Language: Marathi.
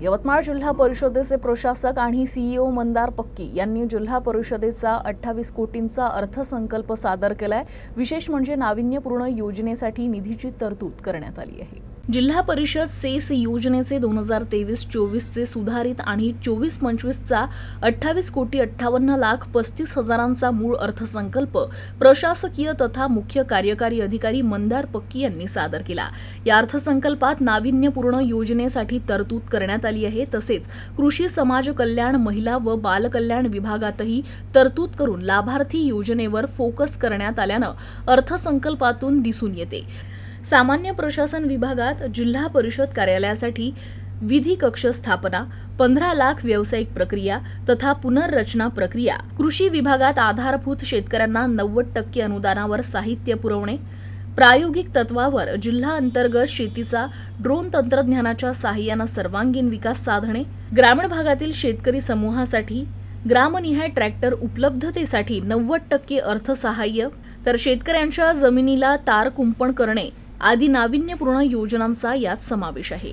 यवतमाळ जिल्हा परिषदेचे प्रशासक आणि सीईओ मंदार पक्की यांनी जिल्हा परिषदेचा अठ्ठावीस कोटींचा अर्थसंकल्प सादर केलाय. विशेष म्हणजे नाविन्यपूर्ण योजनेसाठी निधीची तरतूद करण्यात आली आहे. जिल्हा परिषद सेस योजनेचे दोन हजार तेवीस चोवीसचे सुधारित आणि चोवीस पंचवीसचा अठ्ठावीस कोटी अठ्ठावन्न लाख पस्तीस हजारांचा मूळ अर्थसंकल्प प्रशासकीय तथा मुख्य कार्यकारी अधिकारी मंदार पक्की यांनी सादर केला. या अर्थसंकल्पात नाविन्यपूर्ण योजनेसाठी तरतूद करण्यात आली आहे. तसेच कृषी समाज कल्याण महिला व बालकल्याण विभागातही तरतूद करून लाभार्थी योजनेवर फोकस करण्यात आल्यानं अर्थसंकल्पातून दिसून येते. सामान्य प्रशासन विभागात जिल्हा परिषद कार्यालयासाठी विधी कक्ष स्थापना पंधरा लाख व्यावसायिक प्रक्रिया तथा पुनर्रचना प्रक्रिया. कृषी विभागात आधारभूत शेतकऱ्यांना नव्वद टक्के अनुदानावर साहित्य पुरवणे. प्रायोगिक तत्वावर जिल्हा अंतर्गत शेतीचा ड्रोन तंत्रज्ञानाच्या सहाय्यानं सर्वांगीण विकास साधणे. ग्रामीण भागातील शेतकरी समूहासाठी ग्रामनिहाय ट्रॅक्टर उपलब्धतेसाठी नव्वद टक्के अर्थसहाय्य. तर शेतकऱ्यांच्या जमिनीला तार कुंपण करणे. आदी नाविन्यपूर्ण योजनांचा यात समावेश आहे.